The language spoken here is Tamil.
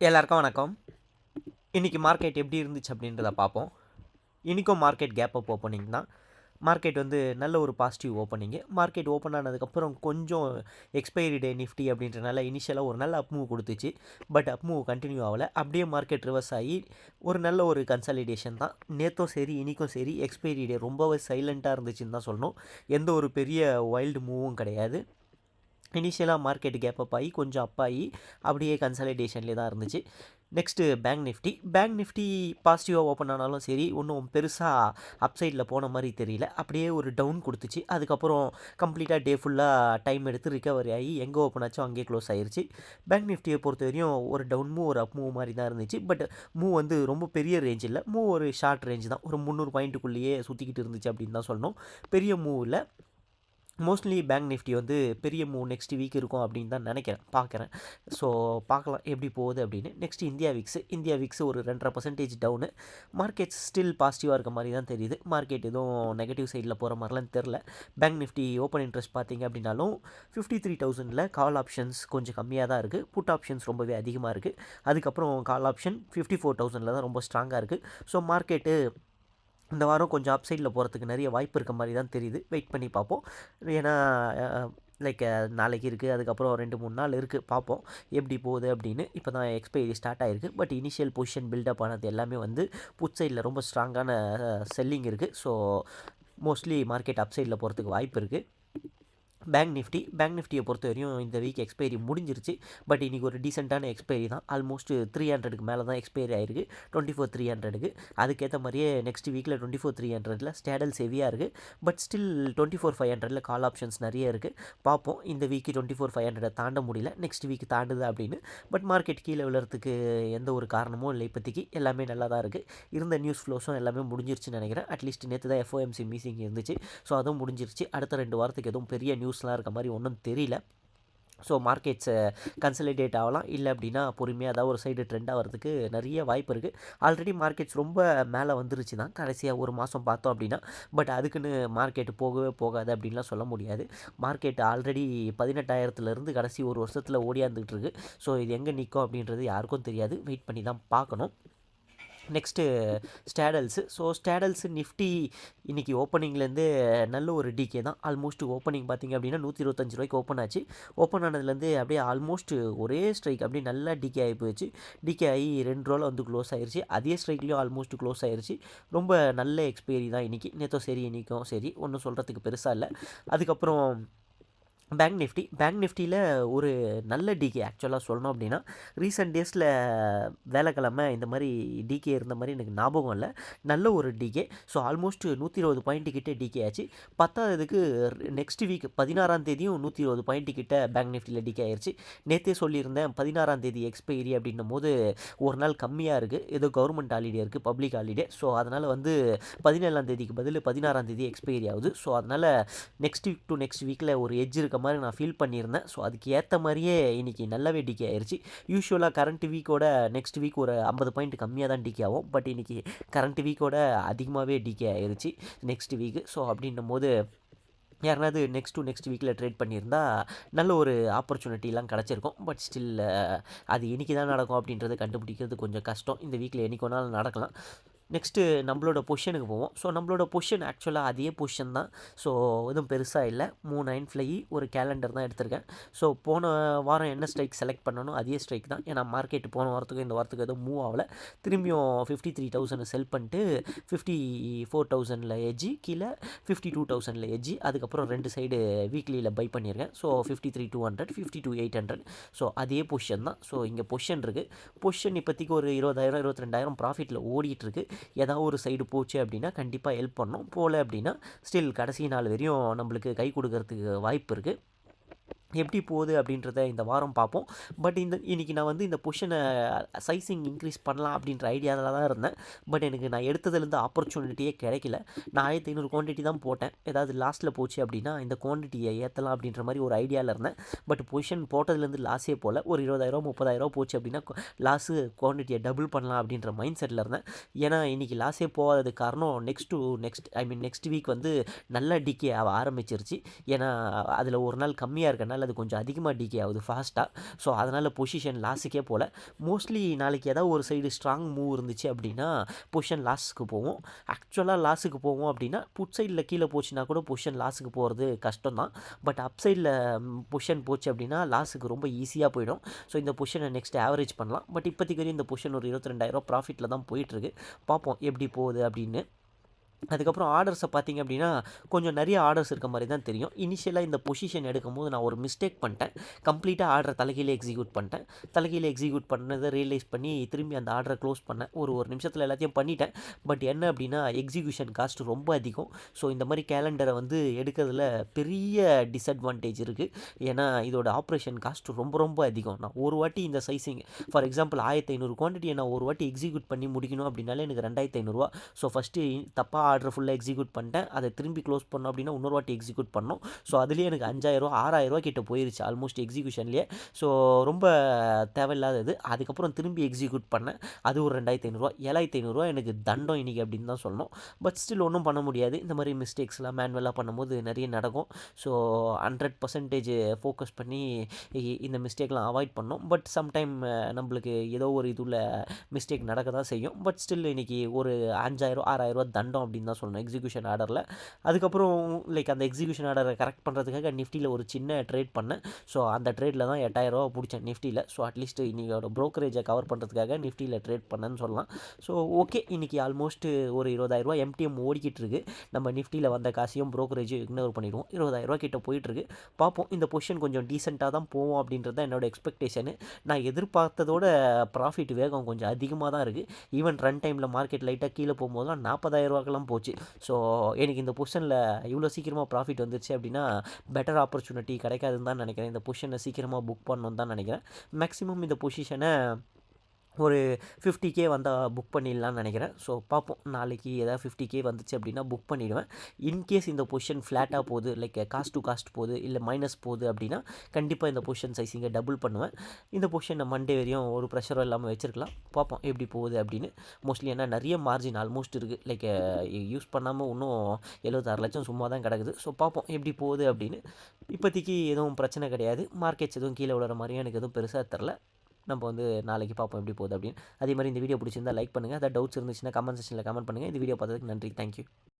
எல்லாருக்கும் வணக்கம். இன்றைக்கி மார்க்கெட் எப்படி இருந்துச்சு அப்படின்றத பார்ப்போம். இன்றைக்கும் மார்க்கெட் கேப் அப் ஓப்பனிங் தான். மார்க்கெட் வந்து நல்ல ஒரு பாசிட்டிவ் ஓப்பனிங்கு மார்க்கெட் ஓப்பன் ஆனதுக்கப்புறம் கொஞ்சம் எக்ஸ்பைரி டே நிஃப்டி அப்படின்றனால இனிஷியலாக ஒரு நல்ல அப் மூவ் கொடுத்துச்சு. பட் அப் மூவ் கண்டினியூ ஆகலை. அப்படியே மார்க்கெட் ரிவர்ஸ் ஆகி ஒரு நல்ல ஒரு கன்சாலிடேஷன் தான். நேற்றும் சரி இன்றைக்கும் சரி எக்ஸ்பைரி டே ரொம்பவே சைலண்ட்டாக இருந்துச்சுன்னு தான் சொல்லணும். எந்த ஒரு பெரிய வைல்டு மூவும் கிடையாது. இனிஷியலாக மார்க்கெட் கேப்பப் ஆகி கொஞ்சம் அப் ஆகி அப்படியே கன்சாலிடேஷன்லேயே தான் இருந்துச்சு. Next Bank Nifty Bank Nifty பாசிட்டிவாக ஓப்பன் ஆனாலும் சரி ஒன்றும் பெருசாக அப்சைடில் போன மாதிரி தெரியல. அப்படியே ஒரு டவுன் கொடுத்துச்சு. அதுக்கப்புறம் கம்ப்ளீட்டாக டே ஃபுல்லாக டைம் எடுத்து ரிகவரி ஆகி எங்கே ஓப்பன் ஆச்சோ அங்கேயே க்ளோஸ் ஆயிடுச்சு பேங்க் நிஃப்டியை பொறுத்த வரையும் ஒரு டவுன் மூவ் ஒரு அப் மூவ் மாதிரி தான் இருந்துச்சு. பட் மூவ் வந்து ரொம்ப பெரிய ரேஞ்ச் இல்லை. மூவ் ஒரு ஷார்ட் ரேஞ்ச் தான். ஒரு முந்நூறு பாயிண்ட்டுக்குள்ளேயே சுற்றிக்கிட்டு இருந்துச்சு அப்படின்னு தான் சொல்லணும். பெரிய மூவ் இல்லை. மோஸ்ட்லி பேங்க் நிஃப்டி வந்து பெரிய மூவ் நெக்ஸ்ட் வீக் இருக்கும் அப்படின்னு தான் நினைக்கிறேன் பார்க்குறேன். ஸோ பார்க்கலாம் எப்படி போகுது அப்படின்னு. Next India VIX India VIX ஒரு ரெண்டரை பர்சன்டேஜ் டவுனு மார்க்கெட் ஸ்டில் பாசிட்டிவாக இருக்க மாதிரி தான் தெரியுது. மார்க்கெட் எதுவும் நெகட்டிவ் சைடில் போகிற மாதிரிலாம் தெரில பேங்க் நிஃப்டி ஓப்பன் இன்ட்ரெஸ்ட் பார்த்தீங்க அப்படின்னாலும் ஃபிஃப்டி த்ரீ தௌசண்டில் கால் ஆப்ஷன்ஸ் கொஞ்சம் கம்மியாக தான் இருக்குது புட் ஆப்ஷன்ஸ் ரொம்பவே அதிகமாக இருக்குது அதுக்கப்புறம் கால் ஆப்ஷன் ஃபிஃப்டி ஃபோர் தௌசண்டில் தான் ரொம்ப ஸ்ட்ராங்காக இருக்குது ஸோ மார்க்கெட்டு இந்த வாரம் கொஞ்சம் அப் சைடில் போகிறதுக்கு நிறைய வாய்ப்பு இருக்க மாதிரி தான் தெரியுது. வெயிட் பண்ணி பார்ப்போம். ஏன்னா லைக் நாளைக்கு இருக்குது அதுக்கப்புறம் ரெண்டு மூணு நாள் இருக்குது பார்ப்போம். எப்படி போகுது அப்படின்னு. இப்போ தான் எக்ஸ்பைரி ஸ்டார்ட் ஆகிருக்கு பட் இனிஷியல் பொசிஷன் பில்டப் ஆனது எல்லாமே வந்து புட் சைடில் ரொம்ப ஸ்ட்ராங்கான செல்லிங் இருக்குது ஸோ மோஸ்ட்லி மார்க்கெட் அப் சைடில் போகிறதுக்கு வாய்ப்பு இருக்குது பேங்க் நிஃப்டி பேங்க் நிஃப்டியை பொறுத்த வரையும் இந்த வீக் எக்ஸ்பைரி முடிஞ்சிருச்சு. பட் இன்றைக்கி ஒரு டீசெண்டான எக்ஸ்பைரி தான். ஆல்மோஸ்ட் த்ரீ ஹண்ட்ரடுக்கு மேலே தான் எக்ஸ்பைரி ஆயிருக்கு. டுவெண்ட்டி ஃபோர் த்ரீ ஹண்ட்ரடுக்கு அதுக்கேற்ற மாதிரியே நெக்ஸ்ட் வீக்கில் டுவெண்ட்டி ஃபோர் த்ரீ ஹண்ட்ரடில் ஸ்டேடல்ஸ் ஹெவியாக இருக்குது but still twenty four five ஹண்ட்ரடில் கால் ஆப்ஷன்ஸ் நிறைய இருக்குது பார்ப்போம். இந்த வீக்கு டுவெண்ட்டி ஃபோர் ஃபைவ் ஹண்ட்ரடை தாண்ட முடியல. நெக்ஸ்ட் வீக் தாண்டுது அப்படின்னு. பட் மார்க்கெட் கீழே விழுறதுக்கு எந்த ஒரு காரணமும் இல்லை. இப்போதைக்கு எல்லாமே நல்லா தான் இருக்குது இருந்த நியூஸ் ஃப்ளோஸும் எல்லாமே முடிஞ்சிருச்சுன்னு நினைக்கிறேன். அட்லீஸ்ட் நேற்று தான் எஃப்ஓஎம்சி மீசிங் இருந்துச்சு. ஸோ அதுவும் முடிஞ்சிருச்சு. அடுத்த ரெண்டு வாரத்துக்கு எதுவும் பெரிய நியூஸ் நியூஸ்லாம் இருக்க மாதிரி ஒன்றும் தெரியல. ஸோ மார்க்கெட்ஸை கன்சலிடேட் ஆகலாம். இல்லை அப்படின்னா பொறுமையாக ஏதாவது ஒரு சைடு ட்ரெண்டாக ஆகிறதுக்கு நிறைய வாய்ப்பு இருக்குது ஆல்ரெடி மார்க்கெட்ஸ் ரொம்ப மேலே வந்துருச்சு தான். கடைசியாக ஒரு மாதம் பார்த்தோம் அப்படின்னா. பட் அதுக்குன்னு மார்க்கெட் போகவே போகாது அப்படின்லாம் சொல்ல முடியாது. மார்க்கெட் ஆல்ரெடி பதினெட்டாயிரத்துலேருந்து கடைசி ஒரு வருஷத்தில் ஓடியாந்துக்கிட்டு இருக்குது ஸோ இது எங்கே நிற்கும் அப்படின்றது யாருக்கும் தெரியாது. வெயிட் பண்ணி தான் பார்க்கணும். Next straddles. So straddles Nifty இன்றைக்கி ஓப்பனிங்லேருந்து நல்ல ஒரு டிகே தான். ஆல்மோஸ்ட் ஓப்பனிங் பார்த்திங்க அப்படின்னா நூற்றி இருபத்தஞ்சு ரூபாய்க்கு ஓப்பன் ஆச்சு. ஓப்பன் ஆனதுலேருந்து அப்படியே ஆல்மோஸ்ட் ஒரே ஸ்ட்ரைக் அப்படியே நல்லா டிகே ஆகி போயிடுச்சு டிகே ஆகி ரெண்டு ரூபாவில் வந்து க்ளோஸ் ஆயிடுச்சு அதே ஸ்ட்ரைக்லேயும் ஆல்மோஸ்ட் க்ளோஸ் ஆயிடுச்சு ரொம்ப நல்ல எக்ஸ்பீரி தான் இன்றைக்கி நேற்றும் சரி இன்றைக்கும் சரி. ஒன்றும் சொல்கிறதுக்கு பெருசாக இல்லை. அதுக்கப்புறம் பேங்க் நிஃப்டி பேங்க் நிஃப்டியில் ஒரு நல்ல டிகே ஆக்சுவலாக சொல்லணும் அப்படின்னா ரீசெண்ட் டேஸில் வேலைக்கிழமை இந்த மாதிரி டிகே இருந்த மாதிரி எனக்கு ஞாபகம் இல்லை. நல்ல ஒரு டிகே ஸோ ஆல்மோஸ்ட் நூற்றி இருபது பாயிண்ட்டு கிட்டே டிகே ஆச்சு. பத்தாவதுக்கு நெக்ஸ்ட் வீக் பதினாறாம் தேதியும் நூற்றி இருபது பாயிண்ட்டு கிட்ட பேங்க் நிஃப்டியில் டிகே ஆயிடுச்சு நேற்றே சொல்லியிருந்தேன் பதினாறாம் தேதி எக்ஸ்பைரி அப்படின்னும் போது ஒரு நாள் கம்மியாக இருக்குது ஏதோ கவர்மெண்ட் ஹாலிடே இருக்குது பப்ளிக் ஹாலிடே ஸோ அதனால் வந்து பதினேழாம் தேதிக்கு பதில் பதினாறாம் தேதி எக்ஸ்பைரி ஆகுது. ஸோ அதனால் நெக்ஸ்ட் வீக் டு நெக்ஸ்ட் வீக்கில் ஒரு எஜ் இருக்க மாதிரி நான் ஃபீல் பண்ணியிருந்தேன். ஸோ அதுக்கு ஏற்ற மாதிரியே இன்றைக்கி நல்லாவே டிகே ஆயிடுச்சு யூஸ்வலாக கரண்ட் வீக்கோட நெக்ஸ்ட் வீக் ஒரு ஐம்பது பாயிண்ட் கம்மியாக தான் டிகே ஆகும். பட் இன்றைக்கி கரண்ட் வீக்கோட அதிகமாகவே டிகே ஆயிடுச்சு நெக்ஸ்ட் வீக்கு ஸோ அப்படின்னும் போது யாருனாவது நெக்ஸ்ட் டு நெக்ஸ்ட் வீக்கில் ட்ரேட் பண்ணியிருந்தா நல்ல ஒரு ஆப்பர்ச்சுனிட்டிலாம் கிடச்சிருக்கும். பட் ஸ்டில் அது இன்றைக்கி தான் நடக்கும் அப்படின்றத கண்டுபிடிக்கிறது கொஞ்சம் கஷ்டம். இந்த வீக்கில் என்றைக்கு வேணாலும் நடக்கலாம். நெக்ஸ்ட்டு நம்மளோட பொஷனுக்கு போவோம். ஸோ நம்மளோட பொஷன் ஆக்சுவலாக அதே பொஷன் தான். ஸோ எதுவும் பெருசாக இல்லை. மூணு நைன் ஃப்ளை ஒரு கேலண்டர் தான் எடுத்திருக்கேன். ஸோ போன வாரம் என்ன ஸ்ட்ரைக் செலக்ட் பண்ணணும் அதே ஸ்ட்ரைக் தான். ஏன்னா மார்க்கெட் போன வாரத்துக்கும் இந்த வாரத்துக்கு எதுவும் மூவ் ஆகலை. திரும்பியும் ஃபிஃப்டி த்ரீ தௌசண்ட் செல் பண்ணிட்டு ஃபிஃப்டி ஃபோர் தௌசண்டில் எஜ்ஜி கீழே ஃபிஃப்டி டூ தௌசண்டில் எஜ்ஜி அதுக்கப்புறம் ரெண்டு சைடு வீக்லியில் பை பண்ணியிருக்கேன் so fifty three two hundred fifty two eight hundred so அதே பொஷன் தான். ஸோ இங்கே பொஷன் இருக்குது பொஷன் இப்போதைக்கு ஒரு இருபதாயிரம் இருபத்தி ரெண்டாயிரம் ப்ராஃபிட்டில் ஓடிட்டுருக்கு ஏதாவது ஒரு சைடு போச்சு அப்படின்னா கண்டிப்பாக ஹெல்ப் பண்ணோம். போகல அப்படின்னா ஸ்டில் கடைசி நாள் வரையும் நம்மளுக்கு கை கொடுக்கறதுக்கு வாய்ப்பு இருக்குது எப்படி போகுது அப்படின்றத இந்த வாரம் பார்ப்போம். பட் இந்த இன்றைக்கி நான் வந்து இந்த பொஷனை சைஸிங் இன்க்ரீஸ் பண்ணலாம் அப்படின்ற ஐடியாவில் தான் இருந்தேன். பட் எனக்கு நான் எடுத்ததுலேருந்து ஆப்பர்ச்சுனிட்டியே கிடைக்கல. நான் ஆயிரத்தி ஐநூறு குவான்டிட்டி தான் போட்டேன். ஏதாவது லாஸ்ட்டில் போச்சு அப்படின்னா இந்த குவான்டிட்டியை ஏற்றலாம் அப்படின்ற மாதிரி ஒரு ஐடியாவில் இருந்தேன். பட் பொஷன் போட்டதுலேருந்து லாஸே போல் ஒரு இருபதாயிரம் முப்பதாயிரம் போச்சு அப்படின்னா லாஸு குவான்டிட்டியை டபுள் பண்ணலாம் அப்படின்ற மைண்ட் செட்டில் இருந்தேன். ஏன்னா இன்றைக்கி லாஸே போகாததுக்கு காரணம் next to next I mean next week வந்து நல்ல டிகே ஆக ஆரம்பிச்சிருச்சு. ஏன்னா அதில் ஒரு நாள் கம்மியாக இருக்கனால அது கொஞ்சம் அதிகமாக டிகே ஆகுது ஃபாஸ்ட்டாக ஸோ அதனால் பொசிஷன் லாஸுக்கே போகல மோஸ்ட்லி நாளைக்கு ஏதாவது ஒரு சைடு ஸ்ட்ராங் மூவ் இருந்துச்சு அப்படின்னா பொசிஷன் லாஸுக்கு போவோம். ஆக்சுவலாக லாஸுக்கு போவோம் அப்படின்னா புட் சைடில் கீழே போச்சுன்னா கூட பொசிஷன் லாஸுக்கு போகிறது கஷ்டம் தான் பட் அப் சைடில் பொசிஷன் போச்சு அப்படின்னா லாஸுக்கு ரொம்ப ஈஸியாக போயிடும். ஸோ இந்த பொசிஷனை நெக்ஸ்ட் ஆவரேஜ் பண்ணலாம். பட் இப்போதைக்கு வரையும் இந்த பொசிஷன் ஒரு இருபத்தி ரெண்டாயிரம் ப்ராஃபிட்டில் தான் போயிட்டுருக்கு. பார்ப்போம் எப்படி போகுது அப்படின்னு. அதுக்கப்புறம் ஆர்டர்ஸை பார்த்தீங்க அப்படின்னா கொஞ்சம் நிறைய ஆர்டர்ஸ் இருக்க மாதிரி தான் தெரியும். இனிஷியலாக இந்த பொசிஷன் எடுக்கும்போது நான் ஒரு மிஸ்டேக் பண்ணிட்டேன். கம்ப்ளீட்டாக ஆர்டர் தலைகீழே எக்ஸிக்யூட் பண்ணிட்டேன். தலைகீழே எக்ஸிக்யூட் பண்ணதை ரியலைஸ் பண்ணி திரும்பி அந்த ஆர்டரை க்ளோஸ் பண்ணேன். ஒரு ஒரு நிமிஷத்தில் எல்லாத்தையும் பண்ணிட்டேன். பட் என்ன அப்படின்னா எக்ஸிக்யூஷன் காஸ்ட் ரொம்ப அதிகம். ஸோ இந்த மாதிரி கேலண்டரை வந்து எடுக்கிறதுல பெரிய டிஸ்அட்வான்டேஜ் இருக்குது ஏன்னா இதோட ஆப்ரேஷன் காஸ்ட் ரொம்ப ரொம்ப அதிகம். நான் ஒரு வாட்டி இந்த சைஸிங் ஃபார் எக்ஸாம்பிள் ஆயிரத்தி ஐநூறு குவான்டிட்டியை நான் ஒரு வாட்டி எக்ஸிக்யூட் பண்ணி முடிக்கணும் அப்படின்னாலே எனக்கு ரெண்டாயிரத்தி ஐநூறுரூவா ஸோ ஃபஸ்ட்டு தப்பாக ஆர்டர் ஃபுல்லாக எக்ஸிக்யூட் பண்ணிட்டேன். அதை திரும்பி க்ளோஸ் பண்ணோம் அப்படின்னா இன்னொரு வாட்டி எக்ஸிக்யூட் பண்ணோம். ஸோ அதுலேயே எனக்கு அஞ்சாயிரம் ஆறாயிரரூவா கிட்ட போயிருச்சு ஆல்மோஸ்ட் எக்ஸிக்யூஷன்லேயே ஸோ ரொம்ப தேவையில்லாதது அதுக்கப்புறம் திரும்பி எக்ஸிக்யூட் பண்ணேன். அது ஒரு ரெண்டாயிரத்தி ஐநூறுரூவா ஏழாயிரத்தி ஐநூறுரூவா எனக்கு தண்டம் இன்றைக்கி அப்படின்னு தான் சொல்லணும். பட் ஸ்டில் ஒன்றும் பண்ண முடியாது. இந்த மாதிரி மிஸ்டேக்ஸ்லாம் மேனுவலாக பண்ணும்போது நிறைய நடக்கும். ஸோ ஹண்ட்ரட் பர்சன்டேஜ் ஃபோக்கஸ் பண்ணி இந்த மிஸ்டேக்லாம் அவாய்ட் பண்ணோம். பட் சம்டைம் நம்மளுக்கு ஏதோ ஒரு இதுல மிஸ்டேக் நடக்க தான் செய்யும். பட் ஸ்டில் இன்னைக்கு ஒரு அஞ்சாயிரம் ஆறாயிரம் தண்டம் அப்படின்னு தான் சொல்லணும். எக்ஸிக்யூஷன் ஆர்டரில் அதுக்கப்புறம் லைக் அந்த எக்ஸிக்யூஷன் ஆர்டரை கரெக்ட் பண்ணுறதுக்காக நிஃப்டியில் ஒரு சின்ன ட்ரேட் பண்ணேன். ஸோ அந்த ட்ரேடில் தான் எட்டாயிரரூவா பிடிச்சேன் நிஃப்டியில் ஸோ அட்லீஸ்ட் இன்றைக்கோட ப்ரோக்கரேஜை கவர் பண்ணுறதுக்காக நிஃப்டியில் ட்ரேட் பண்ணேன்னு சொல்லலாம். ஸோ ஓகே இன்றைக்கி ஆல்மோஸ்ட் ஒரு இருபதாயிரரூவா எம்டிஎம் ஓடிக்கிட்டு இருக்கு. நம்ம நிஃப்டியில் வந்த காசையும் ப்ரோக்கரேஜும் இக்னோர் பண்ணிடுவோம். இருபதாயிரரூவா கிட்ட போயிட்டுருக்கு பார்ப்போம். இந்த பொசிஷன் கொஞ்சம் டீசெண்டாக தான் போவோம் அப்படின்றது தான் என்னோட எக்ஸ்பெக்டேஷனு நான் எதிர்பார்த்ததோட ப்ராஃபிட் வேகம் கொஞ்சம் அதிகமாக தான் இருக்குது ஈவன் ரன் டைமில் மார்க்கெட் லைட்டாக கீழே போகும்போதெல்லாம் நாற்பதாயிரரூவாக்கெல்லாம் போச்சு. ஸோ எனக்கு இந்த பொசிஷனில் இவ்வளோ சீக்கிரமாக ப்ராஃபிட் வந்துருச்சு அப்படின்னா பெட்டர் ஆப்பர்ச்சுனிட்டி கிடைக்காதுன்னு தான் நினைக்கிறேன். இந்த பொசிஷனை சீக்கிரமாக புக் பண்ணணும்னு தான் நினைக்கிறேன். மேக்ஸிமம் இந்த பொசிஷனை ஒரு ஃபிஃப்டி கே வந்தால் புக் பண்ணிடலாம்னு நினைக்கிறேன். ஸோ பார்ப்போம். நாளைக்கு ஏதாவது ஃபிஃப்டி கே வந்துச்சு அப்படின்னா புக் பண்ணிவிடுவேன் இன்கேஸ் இந்த பொசிஷன் ஃப்ளாட்டாக போகுது லைக் காஸ்ட் டு காஸ்ட் போகுது இல்லை மைனஸ் போகுது அப்படின்னா கண்டிப்பாக இந்த பொசிஷன் சைஸிங்கை டபுள் பண்ணுவேன். இந்த பொசிஷனை மண்டே வரையும் ஒரு ப்ரெஷரும் இல்லாமல் வச்சுருக்கலாம். பார்ப்போம் எப்படி போகுது அப்படின்னு. மோஸ்ட்லி ஏன்னா நிறைய மார்ஜின் ஆல்மோஸ்ட் இருக்குது லைக் யூஸ் பண்ணாமல் இன்னும் எழுபத்தாறு லட்சம் சும்மா தான் கிடக்குது. ஸோ பார்ப்போம் எப்படி போகுது அப்படின்னு. இப்போதைக்கு எதுவும் பிரச்சனை கிடையாது. மார்க்கெட்ஸ் எதுவும் கீழே விழுற மாதிரியும் எனக்கு எதுவும் பெருசாக தெரில நம்ம வந்து நாளைக்கு பார்ப்போம் எப்படி போகுது அப்படின்னு. அதே மாதிரி இந்த வீடியோ பிடிச்சிருந்தா லைக் பண்ணுங்கள் அதாவது டவுட்ஸ் இருந்துச்சுன்னா கமெண்ட் செக்ஷனில் கமெண்ட் பண்ணுங்கள் இந்த வீடியோ பார்த்ததுக்கு நன்றி. தேங்க்யூ